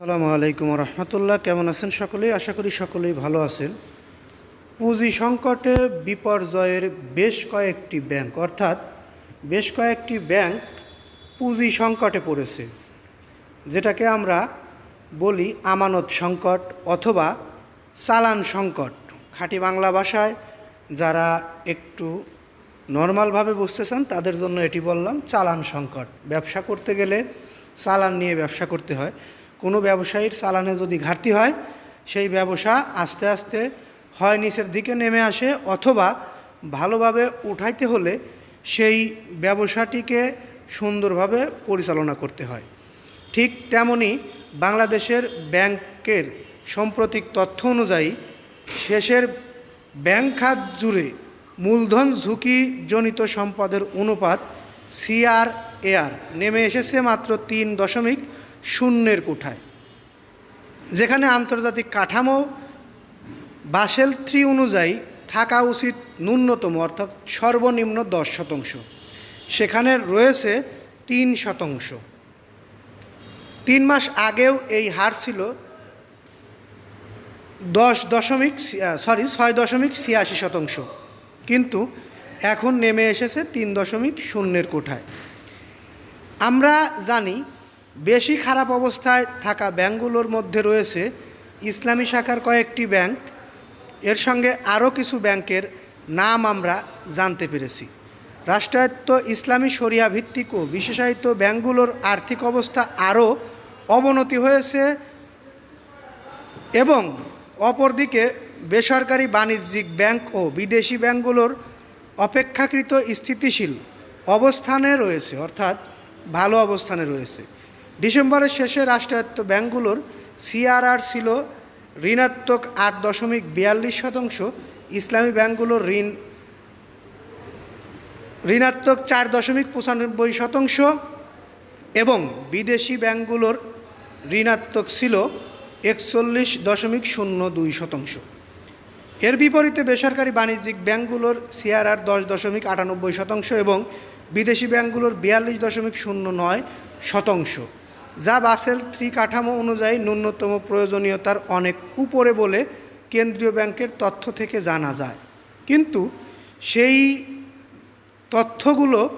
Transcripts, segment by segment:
আসসালামু আলাইকুম রহমতুল্লাহ। কেমন আছেন সকলেই? আশা করি সকলেই ভালো আছেন। পুঁজি সংকটে বিপর্যয়ের বেশ কয়েকটি ব্যাংক, অর্থাৎ বেশ কয়েকটি ব্যাংক পুঁজি সংকটে পড়েছে। যেটাকে আমরা বলি আমানত সংকট অথবা চালান সংকট। খাঁটি বাংলা ভাষায় যারা একটু নর্মালভাবে বুঝতে চান তাদের জন্য এটি বললাম চালান সংকট। ব্যবসা করতে গেলে চালান নিয়ে ব্যবসা করতে হয়। কোনো ব্যবসায়ীর চালানে যদি ঘাটতি হয়, সেই ব্যবসা আস্তে আস্তে হয় নিচের দিকে নেমে আসে অথবা ভালোভাবে উঠাইতে হলে সেই ব্যবসাটিকে সুন্দরভাবে পরিচালনা করতে হয়। ঠিক তেমনি বাংলাদেশের ব্যাংকের সাম্প্রতিক তথ্য অনুযায়ী শেষের ব্যাংক খাত জুড়ে মূলধন ঝুঁকিজনিত সম্পদের অনুপাত সিআর এআর নেমে এসেছে মাত্র তিন দশমিক শূন্যের কোঠায়। যেখানে আন্তর্জাতিক কাঠামো, বাসেল থ্রি অনুযায়ী থাকা উচিত ন্যূনতম, অর্থাৎ সর্বনিম্ন দশ শতাংশ। সেখানে রয়েছে তিন শতাংশ। তিন মাস আগেও এই হার ছিল দশ দশমিক সরি ছয় দশমিক ছিয়াশি শতাংশ। কিন্তু এখন নেমে এসেছে তিন দশমিক শূন্যের কোঠায়। আমরা জানি বেশি খারাপ অবস্থায় থাকা ব্যাংকগুলোর মধ্যে রয়েছে ইসলামী শাখার কয়েকটি ব্যাংক। এর সঙ্গে আরও কিছু ব্যাংকের নাম আমরা জানতে পেরেছি। রাষ্ট্রায়ত্ত ইসলামী শরিয়া ভিত্তিক ও বিশেষায়িত ব্যাংকগুলোর আর্থিক অবস্থা আরও অবনতি হয়েছে এবং অপরদিকে বেসরকারি বাণিজ্যিক ব্যাংক ও বিদেশি ব্যাংকগুলোর অপেক্ষাকৃত স্থিতিশীল অবস্থানে রয়েছে, অর্থাৎ ভালো অবস্থানে রয়েছে। ডিসেম্বরের শেষে রাষ্ট্রায়ত্ত ব্যাঙ্কগুলোর সিআরআর ছিল ঋণাত্মক আট দশমিক বিয়াল্লিশ শতাংশ, ইসলামী ব্যাঙ্কগুলোর ঋণ ঋণাত্মক চার দশমিক পঁচানব্বই শতাংশ এবং বিদেশি ব্যাঙ্কগুলোর ঋণাত্মক ছিল একচল্লিশ দশমিক শূন্য দুই শতাংশ। এর বিপরীতে বেসরকারি বাণিজ্যিক ব্যাংকগুলোর সিআরআর দশ দশমিক আটানব্বই শতাংশ এবং বিদেশি ব্যাংকগুলোর বিয়াল্লিশ দশমিক শূন্য নয় শতাংশ। যা বাসেল থ্রি কাঠামো অনুযায়ী ন্যূনতম প্রয়োজনীয়তার অনেক উপরে বলে কেন্দ্রীয় ব্যাংকের তথ্য থেকে জানা যায়। কিন্তু সেই তথ্যগুলো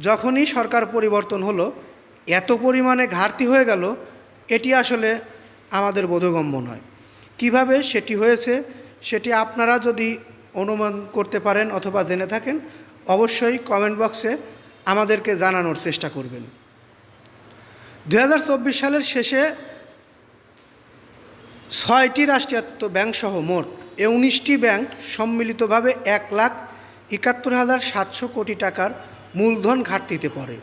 যখনই সরকার পরিবর্তন হলো, এত পরিমাণে ঘাটতি হয়ে গেল, এটি আসলে আমাদের বোধগম্য নয়। কীভাবে সেটি হয়েছে, সেটি আপনারা যদি অনুমান করতে পারেন অথবা জেনে থাকেন, অবশ্যই কমেন্ট বক্সে আমাদেরকে জানানোর চেষ্টা করবেন। দুই হাজার চব্বিশ সালের শেষে ছয়টি রাষ্ট্রায়ত্ত ব্যাংকসহ মোট এ উনিশটি ব্যাংক সম্মিলিতভাবে এক লাখ একাত্তর হাজার সাতশো কোটি টাকার মূলধন ঘাটতিতে পড়ে,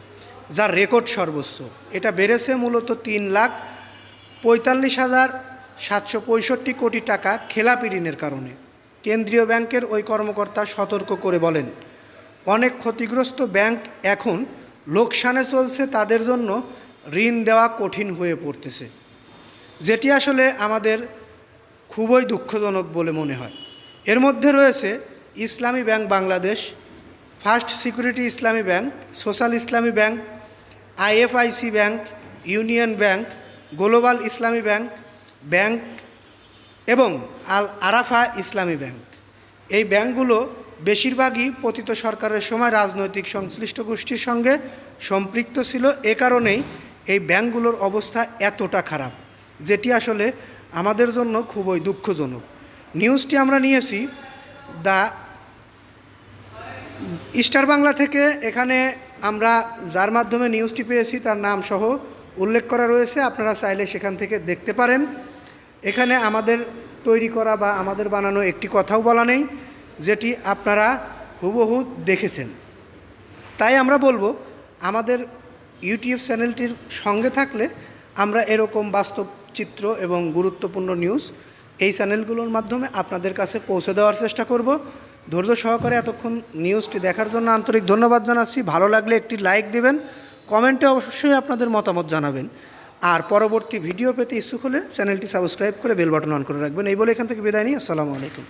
যার রেকর্ড সর্বোচ্চ। এটা বেড়েছে মূলত তিন লাখ পঁয়তাল্লিশ হাজার সাতশো পঁয়ষট্টি কোটি টাকা খেলাপি ঋণের কারণে। কেন্দ্রীয় ব্যাংকের ওই কর্মকর্তা সতর্ক করে বলেন, অনেক ক্ষতিগ্রস্ত ব্যাংক এখন লোকসানে চলছে তাদের জন্য ঋণ দেওয়া কঠিন হয়ে পড়তেছে। যেটি আসলে আমাদের খুবই দুঃখজনক বলে মনে হয়। এর মধ্যে রয়েছে Islami bank Bangladesh, first security Islami bank, social Islami bank, IFIC bank, union bank, global Islami bank bank এবং আল আরাফা ইসলামী ব্যাংক। এই ব্যাংকগুলো বেশিরভাগই পতিত সরকারের সময় রাজনৈতিক সংশ্লিষ্ট গোষ্ঠীর সঙ্গে সম্পৃক্ত ছিল। এ কারণেই এই ব্যাংকগুলোর অবস্থা এতটা খারাপ, যেটি আসলে আমাদের জন্য খুবই দুঃখজনক। নিউজটি আমরা নিয়েছি দ্য স্টার বাংলা থেকে এখানে আমরা যার মাধ্যমে নিউজটি পেয়েছি তার নাম সহ উল্লেখ করা রয়েছে, আপনারা চাইলে সেখান থেকে দেখতে পারেন। এখানে আমাদের তৈরি করা বা আমাদের বানানো একটি কথাও বলা নেই, যেটি আপনারা হুবহু দেখেছেন। তাই আমরা বলব, আমাদের ইউটিউব চ্যানেলটির সঙ্গে থাকলে আমরা এরকম বাস্তব চিত্র এবং গুরুত্বপূর্ণ নিউজ এই চ্যানেলগুলোর মাধ্যমে আপনাদের কাছে পৌঁছে দেওয়ার চেষ্টা করব। ধৈর্য সহকারে এতক্ষণ নিউজটি দেখার জন্য আন্তরিক ধন্যবাদ জানাচ্ছি। ভালো লাগলে একটি লাইক দেবেন, কমেন্টে অবশ্যই আপনাদের মতামত জানাবেন। আর পরবর্তী ভিডিও পেতে ইচ্ছুক হলে চ্যানেলটি সাবস্ক্রাইব করে বেল বাটন অন করে রাখবেন। এই বলে এখান থেকে বিদায় নিই। আসসালামু আলাইকুম।